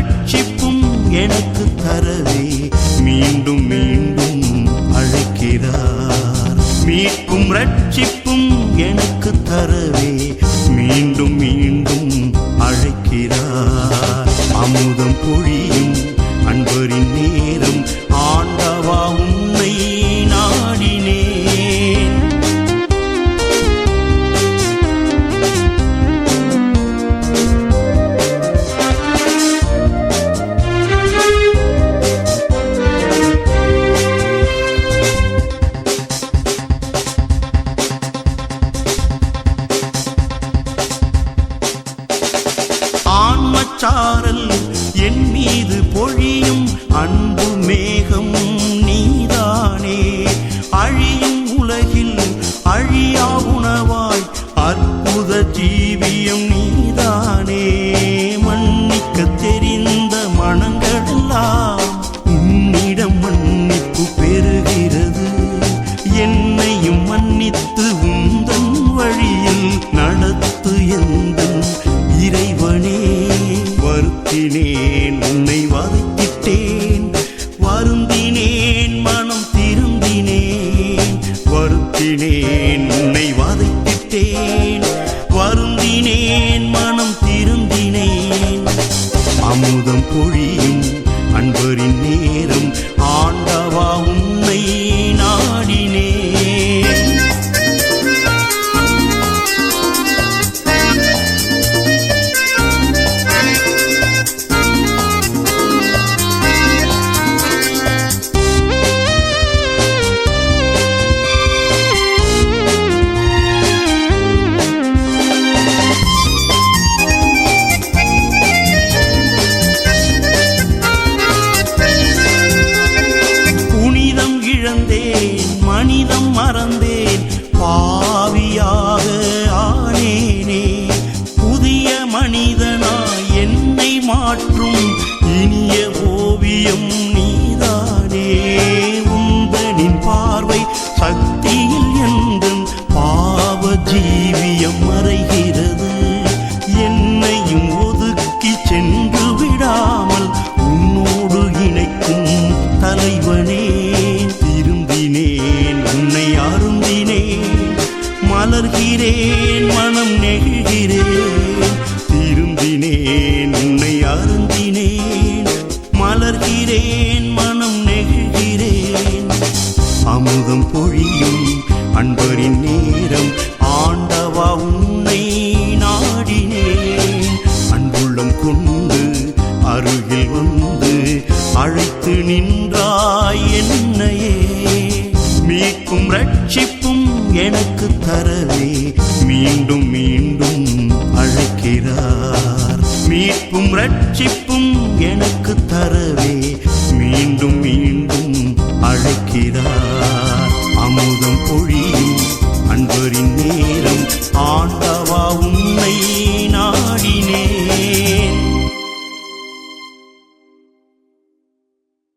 ரட்சிப்பும் எனக்கு தரவே. மீண்டும் மீண்டும் அழைக்கிறார். மீட்பும் ரட்சிப்பும் எனக்கு தரவே. மீண்டும் மீண்டும் சாரல் என் மீது பொழியும் அன்பு மேகம். உன்னை வதைத்திட்டேன். வருந்தினேன் மனம் திருந்தினேன் வருத்தினேன் உன்னை வதைத்திட்டேன். வருந்தினேன் மனம் திருந்தினேன் அமுதம் பொழியும் அன்பரின் நேரம் ஆண்டவா உன்னை நாடினேன். என்னை மாற்றும் இனிய ஓவியம் நீதானே. உந்தனின் பார்வை சக்தியில் என்றும் பாவ ஜீவியம் மறைகிறது. என்னையும் ஒதுக்கி சென்று விடாமல் உன்னோடு இணைக்கும் தலைவனே. திரும்பினேன் உன்னை யாரும் எப்போதும் பொழியும் அன்பரின் நேரம். ஆண்டவா உன்னை நாடினேன். அன்புள்ளம் கொண்டு அருகில் வந்து அழைத்து நின்றாய் என்னையே. மீட்கும் ரட்சிப்பும் எனக்கு தரவே. மீண்டும் மீண்டும் அழைக்கிறார். மீட்பும் ரட்சிப்பும் எனக்கு தரவே.